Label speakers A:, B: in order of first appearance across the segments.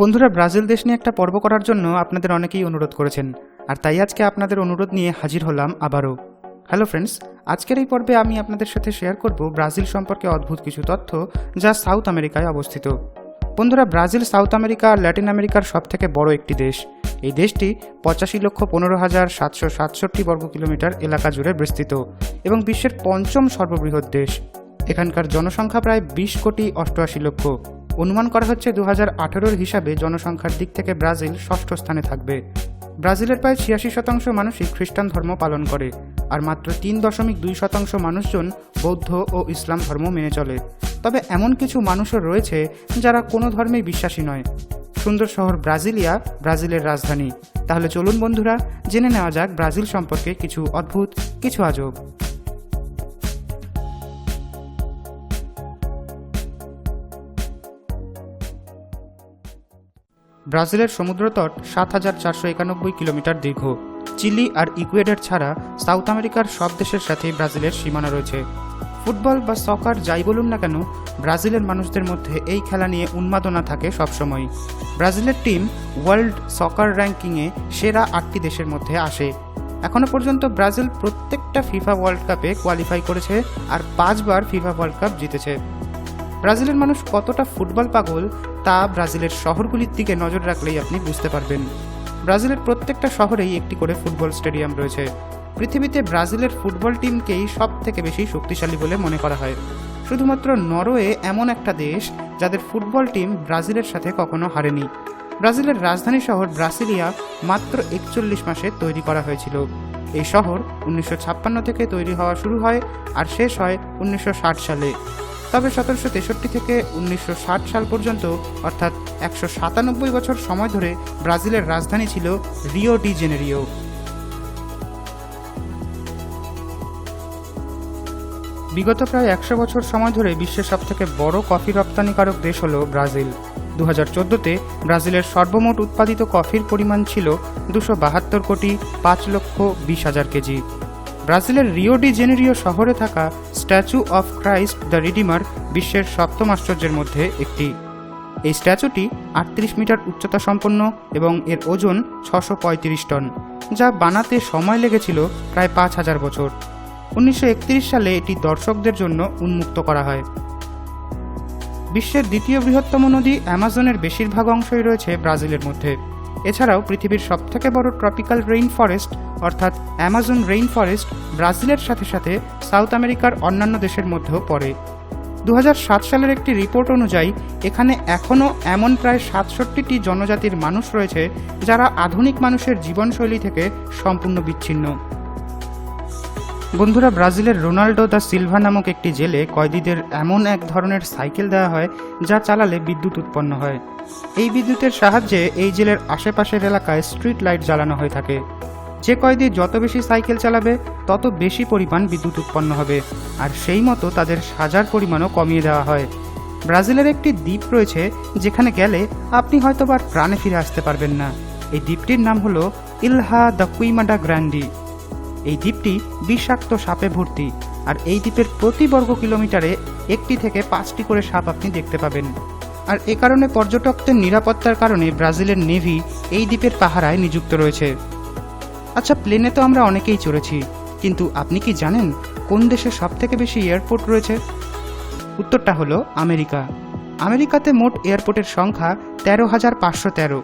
A: বন্ধুরা, ব্রাজিল দেশ নিয়ে একটা পর্ব করার জন্য আপনাদের অনেকেই অনুরোধ করেছেন, আর তাই আজকে আপনাদের অনুরোধ নিয়ে হাজির হলাম আবারও। হ্যালো ফ্রেন্ডস আজকের এই পর্বে আমি আপনাদের সাথে শেয়ার করব ব্রাজিল সম্পর্কে অদ্ভুত কিছু তথ্য যা সাউথ আমেরিকায় অবস্থিত। বন্ধুরা, ব্রাজিল, সাউথ আমেরিকা আর ল্যাটিন আমেরিকার সব থেকে বড় একটি দেশ। এই দেশটি পঁচাশি লক্ষ পনেরো হাজার সাতশো সাতষট্টি বর্গ কিলোমিটার এলাকা জুড়ে বিস্তৃত এবং বিশ্বের পঞ্চম সর্ববৃহৎ দেশ। এখানকার জনসংখ্যা প্রায় বিশ কোটি অষ্টআশি লক্ষ। অনুমান করা হচ্ছে দু হাজার হিসাবে জনসংখ্যার দিক থেকে ব্রাজিল ষষ্ঠ স্থানে থাকবে। ব্রাজিলের প্রায় ছিয়াশি শতাংশ মানুষই খ্রিস্টান ধর্ম পালন করে, আর মাত্র তিন দশমিক দুই শতাংশ মানুষজন বৌদ্ধ ও ইসলাম ধর্ম মেনে চলে। তবে এমন কিছু মানুষও রয়েছে যারা কোনো ধর্মেই বিশ্বাসী নয়। সুন্দর শহর ব্রাজিলিয়া, ব্রাজিলের রাজধানী। তাহলে চলুন বন্ধুরা, জেনে নেওয়া যাক ব্রাজিল সম্পর্কে কিছু অদ্ভুত, কিছু আজব। ব্রাজিলের সমুদ্রতট সাত হাজার চারশো একানব্বই কিলোমিটার দীর্ঘ। চিলি আর ইকুয়েডর ছাড়া সাউথ আমেরিকার সব দেশের সাথেই ব্রাজিলের সীমানা রয়েছে। ফুটবল বা সকার যাই বলুন না কেন, ব্রাজিলের মানুষদের মধ্যে এই খেলা নিয়ে উন্মাদনা থাকে সবসময়। ব্রাজিলের টিম ওয়ার্ল্ড সকার র্যাঙ্কিংয়ে সেরা আটটি দেশের মধ্যে আসে। এখনও পর্যন্ত ব্রাজিল প্রত্যেকটা ফিফা ওয়ার্ল্ড কাপে কোয়ালিফাই করেছে আর পাঁচবার ফিফা ওয়ার্ল্ড কাপ জিতেছে। ব্রাজিলের মানুষ কতটা ফুটবল পাগল, তা ব্রাজিলের শহরগুলির দিকে নজর রাখলেই আপনি বুঝতে পারবেন। ব্রাজিলের প্রত্যেকটা শহরেই একটি করে ফুটবল স্টেডিয়াম রয়েছে। পৃথিবীতে ব্রাজিলের ফুটবল টিমকেই সব থেকে বেশি শক্তিশালী বলে মনে করা হয়। শুধুমাত্র নরওয়ে এমন একটা দেশ, যাদের ফুটবল টিম ব্রাজিলের সাথে কখনো হারেনি। ব্রাজিলের রাজধানী শহর ব্রাসিলিয়া মাত্র একচল্লিশ মাসে তৈরি করা হয়েছিল। এই শহর উনিশশো ছাপ্পান্ন থেকে তৈরি হওয়া শুরু হয় আর শেষ হয় উনিশশো ষাট সালে। তবে সতেরোশো তেষট্টি থেকে উনিশশো ষাট সাল পর্যন্ত, অর্থাৎ একশো সাতানব্বই বছর সময় ধরে ব্রাজিলের রাজধানী ছিল রিও ডি জেনেরিও। বিগত প্রায় একশো বছর সময় ধরে বিশ্বের সবথেকে বড় কফি রপ্তানিকারক দেশ হল ব্রাজিল। দু হাজার চোদ্দোতে ব্রাজিলের সর্বমোট উৎপাদিত কফির পরিমাণ ছিল দুশো বাহাত্তর কোটি পাঁচ লক্ষ বিশ হাজার কেজি। ব্রাজিলের রিও ডি জেনেরিও শহরে থাকা statue of Christ the Redeemer বিশ্বের সপ্তম আশ্চর্যের মধ্যে একটি। এই স্ট্যাচুটি আটত্রিশ মিটার উচ্চতা সম্পন্ন এবং এর ওজন ছশো টন, যা বানাতে সময় লেগেছিল প্রায় পাঁচ হাজার বছর। উনিশশো একত্রিশ সালে এটি দর্শকদের জন্য উন্মুক্ত করা হয়। বিশ্বের দ্বিতীয় বৃহত্তম নদী অ্যামাজনের বেশিরভাগ অংশই রয়েছে ব্রাজিলের মধ্যে। এছাড়াও পৃথিবীর সবথেকে বড় ট্রপিক্যাল রেইন ফরেস্ট অর্থাৎ অ্যামাজন রেইন ফরেস্ট ব্রাজিলের সাথে সাথে সাউথ আমেরিকার অন্যান্য দেশের মধ্যেও পড়ে। দু হাজার সাত সালের একটি রিপোর্ট অনুযায়ী, এখানে এখনও এমন প্রায় সাতষট্টিটি জনজাতির মানুষ রয়েছে যারা আধুনিক মানুষের জীবনশৈলী থেকে সম্পূর্ণ বিচ্ছিন্ন। বন্ধুরা, ব্রাজিলের রোনাল্ডো দ্য সিলভা নামক একটি জেলে কয়েদিদের এমন এক ধরনের সাইকেল দেওয়া হয় যা চালালে বিদ্যুৎ উৎপন্ন হয়। এই বিদ্যুতের সাহায্যে এই জেলের আশেপাশের এলাকায় স্ট্রিট লাইট জ্বালানো হয়ে থাকে। যে কয়েদি যত বেশি সাইকেল চালাবে, তত বেশি পরিমাণ বিদ্যুৎ উৎপন্ন হবে, আর সেই মতো তাদের সাজার পরিমাণও কমিয়ে দেওয়া হয়। ব্রাজিলের একটি দ্বীপ রয়েছে, যেখানে গেলে আপনি হয়তোবার প্রাণে ফিরে আসতে পারবেন না। এই দ্বীপটির নাম হলো ইলহা দ্য কুইমাডা গ্র্যান্ডি। এই দ্বীপটি বিষাক্ত সাপে ভর্তি, আর এই দ্বীপের প্রতি বর্গ কিলোমিটারে একটি থেকে পাঁচটি করে সাপ আপনি দেখতে পাবেন। আর এ কারণে পর্যটকদের নিরাপত্তার কারণে ব্রাজিলের নেভি এই দ্বীপের পাহারায় নিযুক্ত রয়েছে। আচ্ছা প্লেনে তো আমরা অনেকেই চড়েছি, কিন্তু আপনি কি জানেন কোন দেশে সব থেকে বেশি এয়ারপোর্ট রয়েছে? উত্তরটা হলো আমেরিকা। আমেরিকাতে মোট এয়ারপোর্টের সংখ্যা তেরো হাজার পাঁচশো তেরো,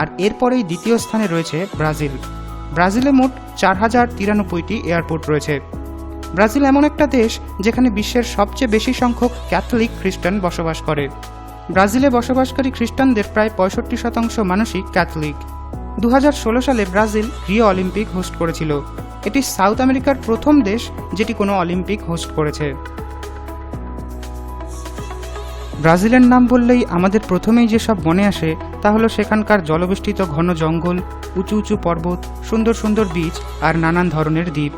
A: আর এরপরেই দ্বিতীয় স্থানে রয়েছে ব্রাজিল। ব্রাজিলে মোট চার হাজার তিরানব্বইটি এয়ারপোর্ট রয়েছে। ব্রাজিল এমন একটা দেশ যেখানে বিশ্বের সবচেয়ে বেশি সংখ্যক ক্যাথলিক খ্রিস্টান বসবাস করে। ব্রাজিলে বসবাসকারী খ্রিস্টানদের প্রায় পঁয়ষট্টি শতাংশ মানুষই ক্যাথলিক। দু হাজার ষোলো সালে ব্রাজিল রিও অলিম্পিক হোস্ট করেছিল। এটি সাউথ আমেরিকার প্রথম দেশ যেটি কোনো অলিম্পিক হোস্ট করেছে। ব্রাজিলের নাম বললেই আমাদের প্রথমেই যেসব মনে আসে, তা হলো সেখানকার জলবেষ্টিত ঘন জঙ্গল, উঁচু উঁচু পর্বত, সুন্দর সুন্দর বীচ আর নানান ধরনের দ্বীপ।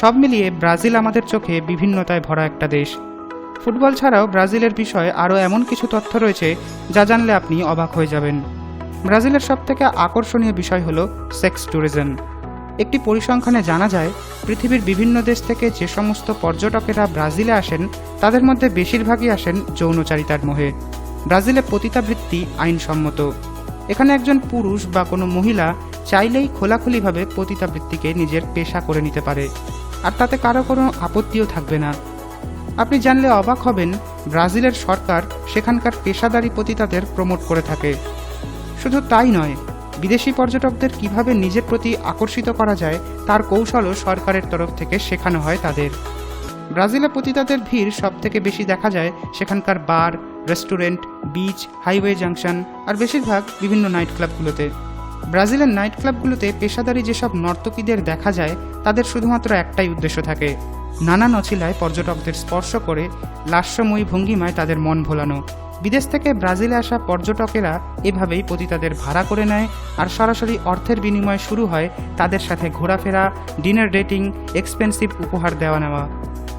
A: সব মিলিয়ে ব্রাজিল আমাদের চোখে বিভিন্নতায় ভরা একটা দেশ। ফুটবল ছাড়াও ব্রাজিলের বিষয়ে আরও এমন কিছু তথ্য রয়েছে, যা জানলে আপনি অবাক হয়ে যাবেন। ব্রাজিলের সবথেকে আকর্ষণীয় বিষয় হলো সেক্স ট্যুরিজম। একটি পরিসংখ্যানে জানা যায়, পৃথিবীর বিভিন্ন দেশ থেকে যে সমস্ত পর্যটকেরা ব্রাজিলে আসেন, তাদের মধ্যে বেশিরভাগই আসেন যৌনচারিতার মোহে। ব্রাজিলে পতিতাবৃত্তি আইনসম্মত। এখানে একজন পুরুষ বা কোনো মহিলা চাইলেই খোলাখুলিভাবে পতিতাবৃত্তিকে নিজের পেশা করে নিতে পারে, আর তাতে কারও কোনো আপত্তিও থাকবে না। আপনি জানলে অবাক হবেন, ব্রাজিলের সরকার সেখানকার পেশাদারি পতিতাদের প্রমোট করে থাকে। শুধু তাই নয় বিদেশি পর্যটকদের কীভাবে নিজের প্রতি আকর্ষিত করা যায়, তার কৌশলও সরকারের তরফ থেকে শেখানো হয় তাদের। ব্রাজিলে পতিতাদের ভিড় সব থেকে বেশি দেখা যায় সেখানকার bar, restaurant, beach, highway junction আর বেশিরভাগ বিভিন্ন নাইট ক্লাবগুলোতে ব্রাজিলের নাইট ক্লাবগুলোতে পেশাদারি যেসব নর্তকীদের দেখা যায়, তাদের শুধুমাত্র একটাই উদ্দেশ্য থাকে। নানা নছিলায় পর্যটকদের স্পর্শ করে লাস্যময়ী ভঙ্গিমায় তাদের মন ভোলানো। বিদেশ থেকে ব্রাজিলে আসা পর্যটকেরা এভাবেই পতিতাদের ভাড়া করে নেয় আর সরাসরি অর্থের বিনিময়ে শুরু হয় তাদের সাথে ঘোরাফেরা, ডিনার ডেটিং, এক্সপেন্সিভ উপহার দেওয়া নেওয়া।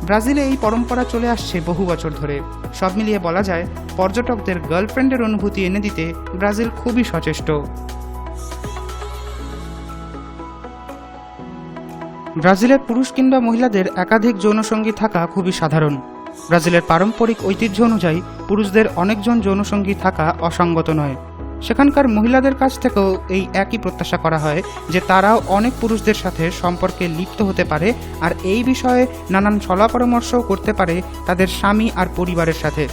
A: ব্রাজিলে এই পরম্পরা চলে আসছে বহু বছর ধরে। সব মিলিয়ে বলা যায়, পর্যটকদের গার্লফ্রেন্ডের অনুভূতি এনে দিতে ব্রাজিল খুবই সচেষ্ট। ব্রাজিলের পুরুষ কিংবা মহিলাদের একাধিক যৌনসঙ্গী থাকা খুবই সাধারণ। ব্রাজিলের পারম্পরিক ঐতিহ্য অনুযায়ী পুরুষদের অনেকজন যৌনসঙ্গী থাকা অসঙ্গত নয়। সেখানকার মহিলাদের কাছ থেকেও এই একই প্রত্যাশা করা হয় যে তারাও অনেক পুরুষদের সাথে সম্পর্কে লিপ্ত হতে পারে আর এই বিষয়ে নানান ছলা পরামর্শও করতে পারে তাদের স্বামী আর পরিবারের সাথে।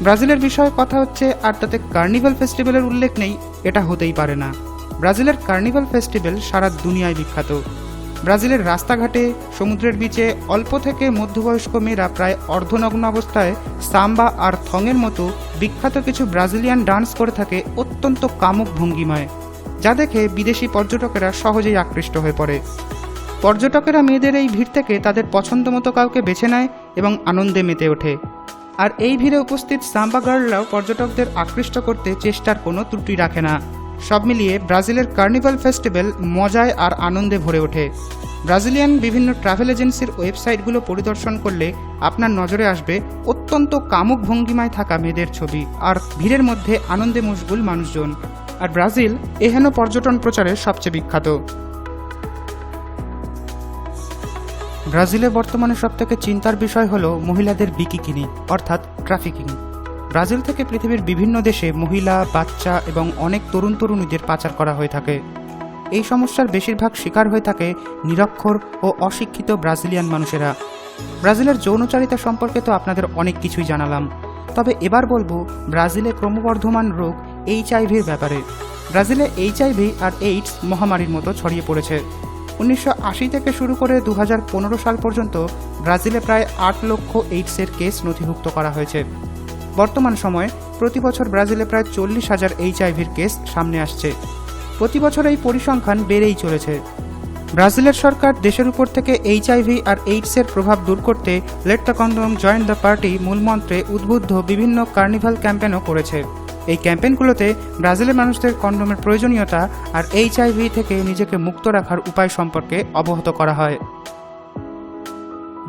A: ব্রাজিলের বিষয়ে কথা হচ্ছে আর তাতে কার্নিভাল ফেস্টিভ্যালের উল্লেখ নেই, এটা হতেই পারে না। ব্রাজিলের কার্নিভাল ফেস্টিভ্যাল সারা দুনিয়ায় বিখ্যাত। ব্রাজিলের রাস্তাঘাটে সমুদ্রের বিচে অল্প থেকে মধ্যবয়স্ক মেয়েরা প্রায় অর্ধনগ্ন অবস্থায় সাম্বা আর থংয়ের মতো বিখ্যাত কিছু ব্রাজিলিয়ান ডান্স করে থাকে অত্যন্ত কামুক ভঙ্গিমায়, যা দেখে বিদেশি পর্যটকেরা সহজেই আকৃষ্ট হয়ে পড়ে। পর্যটকেরা মেয়েদের এই ভিড় থেকে তাদের পছন্দ মতো কাউকে বেছে নেয় এবং আনন্দে মেতে ওঠে। আর এই ভিড়ে উপস্থিত সাম্বা গার্লরাও পর্যটকদের আকৃষ্ট করতে চেষ্টার কোনো ত্রুটি রাখে না। সব মিলিয়ে ব্রাজিলের কার্নিভাল ফেস্টিভ্যাল মজায় আর আনন্দে ভরে ওঠে। ব্রাজিলিয়ান বিভিন্ন ট্রাভেল এজেন্সির ওয়েবসাইটগুলো পরিদর্শন করলে আপনার নজরে আসবে অত্যন্ত কামুক ভঙ্গিমায় থাকা মেয়েদের ছবি আর ভিড়ের মধ্যে আনন্দে মশগুল মানুষজন। আর ব্রাজিল এহেন পর্যটন প্রচারে সবচেয়ে বিখ্যাত। ব্রাজিলে বর্তমানে সবথেকে চিন্তার বিষয় হলো মহিলাদের বিকিকিনি, অর্থাৎ ট্রাফিকিং। ব্রাজিল থেকে পৃথিবীর বিভিন্ন দেশে মহিলা, বাচ্চা এবং অনেক তরুণ তরুণীদের পাচার করা হয়ে থাকে। এই সমস্যার বেশিরভাগ শিকার হয়ে থাকে নিরক্ষর ও অশিক্ষিত ব্রাজিলিয়ান মানুষেরা। ব্রাজিলের যৌনচারিতা সম্পর্কে তো আপনাদের অনেক কিছুই জানালাম। তবে এবার বলব, ব্রাজিলে ক্রমবর্ধমান রোগ এইচআইভির ব্যাপারে। ব্রাজিলে এইচআইভি আর এইডস মহামারীর মতো ছড়িয়ে পড়েছে। উনিশশো আশি থেকে শুরু করে দু হাজার পনেরো সাল পর্যন্ত ব্রাজিলে প্রায় আট লক্ষ এইডসের কেস নথিভুক্ত করা হয়েছে। বর্তমান সময়ে প্রতি বছর ব্রাজিলে প্রায় চল্লিশ হাজার এইচআইভির কেস সামনে আসছে। প্রতি বছর এই পরিসংখ্যান বেড়েই চলেছে। ব্রাজিলের সরকার দেশের উপর থেকে এইচআইভি আর এইডসের প্রভাব দূর করতে let condom join the party মূলমন্ত্রে উদ্বুদ্ধ বিভিন্ন কার্নিভাল ক্যাম্পেনও করেছে। এই ক্যাম্পেনগুলোতে ব্রাজিলের মানুষদের কন্ডোমের প্রয়োজনীয়তা আর এইচআইভি থেকে নিজেকে মুক্ত রাখার উপায় সম্পর্কে অবগত করা হয়।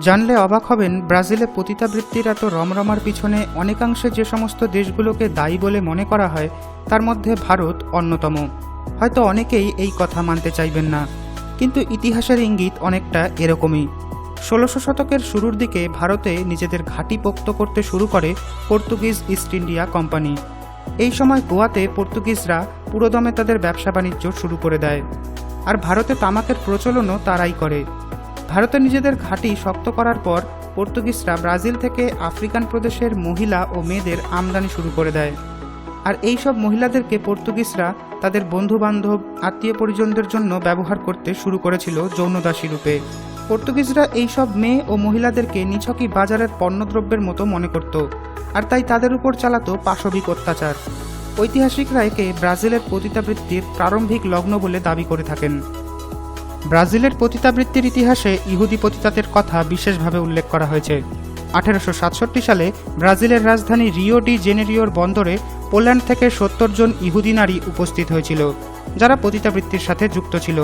A: জানলে অবাক হবেন, ব্রাজিলে পতিতাবৃত্তির এত রমরমার পিছনে অনেকাংশে যে সমস্ত দেশগুলোকে দায়ী বলে মনে করা হয়, তার মধ্যে ভারত অন্যতম। হয়তো অনেকেই এই কথা মানতে চাইবেন না। কিন্তু ইতিহাসের ইঙ্গিত অনেকটা এরকমই। ষোলোশো শতকের শুরুর দিকে ভারতে নিজেদের ঘাঁটি পোক্ত করতে শুরু করে পর্তুগিজ ইস্ট ইন্ডিয়া কোম্পানি। এই সময় গোয়াতে পর্তুগিজরা পুরোদমে তাদের ব্যবসা বাণিজ্য শুরু করে দেয়। আর ভারতে তামাকের প্রচলনও তারাই করে। ভারতে নিজেদের ঘাঁটি শক্ত করার পর পর্তুগিজরা ব্রাজিল থেকে আফ্রিকান প্রদেশের মহিলা ও মেয়েদের আমদানি শুরু করে দেয়। আর এই সব মহিলাদেরকে পর্তুগিজরা তাদের বন্ধু বান্ধব আত্মীয় পরিজনদের জন্য ব্যবহার করতে শুরু করেছিল যৌনদাসী রূপে। পর্তুগিজরা এই সব মেয়ে ও মহিলাদেরকে নিছকই বাজারের পণ্যদ্রব্যের মতো মনে করত, আর তাই তাদের উপর চালাতো পাশবিক অত্যাচার। ঐতিহাসিকরা একে ব্রাজিলের পতিতাবৃত্তির প্রারম্ভিক লগ্ন বলে দাবি করে থাকেন। ব্রাজিলের পতিতাবৃত্তির ইতিহাসে ইহুদি পতিতাদের কথা বিশেষভাবে উল্লেখ করা হয়েছে। আঠেরোশো সাতষট্টি সালে ব্রাজিলের রাজধানী রিও ডি জেনেরিওর বন্দরে পোল্যান্ড থেকে সত্তর জন ইহুদি নারী উপস্থিত হয়েছিল, যারা পতিতাবৃত্তির সাথে যুক্ত ছিল।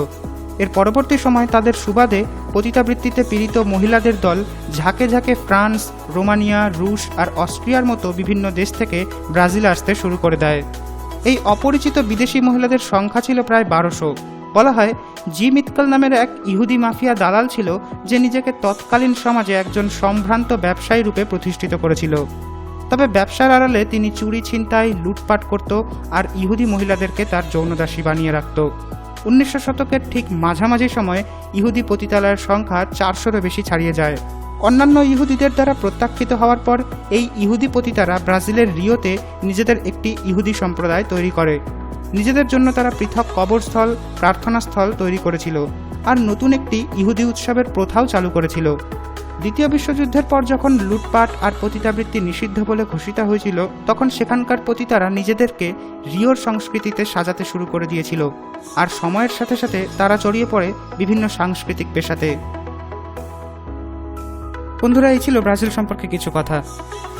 A: এর পরবর্তী সময় তাদের সুবাদে পতিতাবৃত্তিতে পীড়িত মহিলাদের দল ঝাঁকে ঝাঁকে ফ্রান্স, রোমানিয়া, রুশ আর অস্ট্রিয়ার মতো বিভিন্ন দেশ থেকে ব্রাজিল আসতে শুরু করে দেয়। এই অপরিচিত বিদেশি মহিলাদের সংখ্যা ছিল প্রায় বারোশো। বলা হয় জি মিৎকাল নামের এক ইহুদি মাফিয়া দালাল ছিল যে নিজেকে তৎকালীন সমাজে একজন সম্ভ্রান্ত ব্যবসায়ী রূপে প্রতিষ্ঠিত করেছিল। তবে ব্যবসার আড়ালে তিনি চুরি, ছিনতাই, লুটপাট করত আর ইহুদি মহিলাদেরকে তার যৌনদাসী বানিয়ে রাখত। উনিশশো শতকের ঠিক মাঝামাঝি সময়ে ইহুদি পতিতালয়ের সংখ্যা চারশোরও বেশি ছাড়িয়ে যায়। অন্যান্য ইহুদিদের দ্বারা প্রত্যাখ্যিত হওয়ার পর এই ইহুদি পতিতারা ব্রাজিলের রিওতে নিজেদের একটি ইহুদি সম্প্রদায় তৈরি করে। নিজেদের জন্য তারা পৃথক কবরস্থল, প্রার্থনাস্থল তৈরি করেছিল আর নতুন একটি ইহুদি উৎসবের প্রথাও চালু করেছিল। দ্বিতীয় বিশ্বযুদ্ধের পর যখন লুটপাট আর পতিতাবৃত্তি নিষিদ্ধ বলে ঘোষিত হয়েছিল, তখন সেখানকার পতিতারা নিজেদেরকে রিওর সংস্কৃতিতে সাজাতে শুরু করে দিয়েছিল। আর সময়ের সাথে সাথে তারা জড়িয়ে পড়ে বিভিন্ন সাংস্কৃতিক পেশাতে। বন্ধুরা, এই ছিল ব্রাজিল সম্পর্কে কিছু কথা।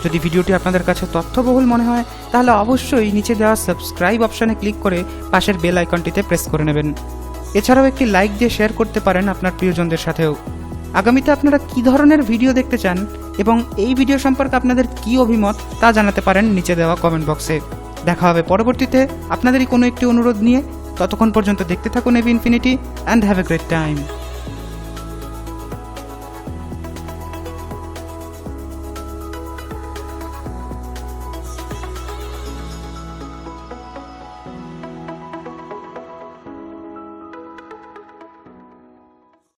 A: যদি ভিডিওটি আপনাদের কাছে তথ্যবহুল মনে হয়, তাহলে অবশ্যই নিচে দেওয়া সাবস্ক্রাইব অপশানে ক্লিক করে পাশের বেল আইকনটিতে প্রেস করে নেবেন। এছাড়াও একটি লাইক দিয়ে শেয়ার করতে পারেন আপনার প্রিয়জনদের সাথেও। আগামীতে আপনারা কী ধরনের ভিডিও দেখতে চান এবং এই ভিডিও সম্পর্কে আপনাদের কী অভিমত, তা জানাতে পারেন নিচে দেওয়া কমেন্ট বক্সে। দেখা হবে পরবর্তীতে। আপনাদেরই কোনো একটি অনুরোধ নিয়ে ততক্ষণ পর্যন্ত দেখতে থাকুন AB infinity and have a great time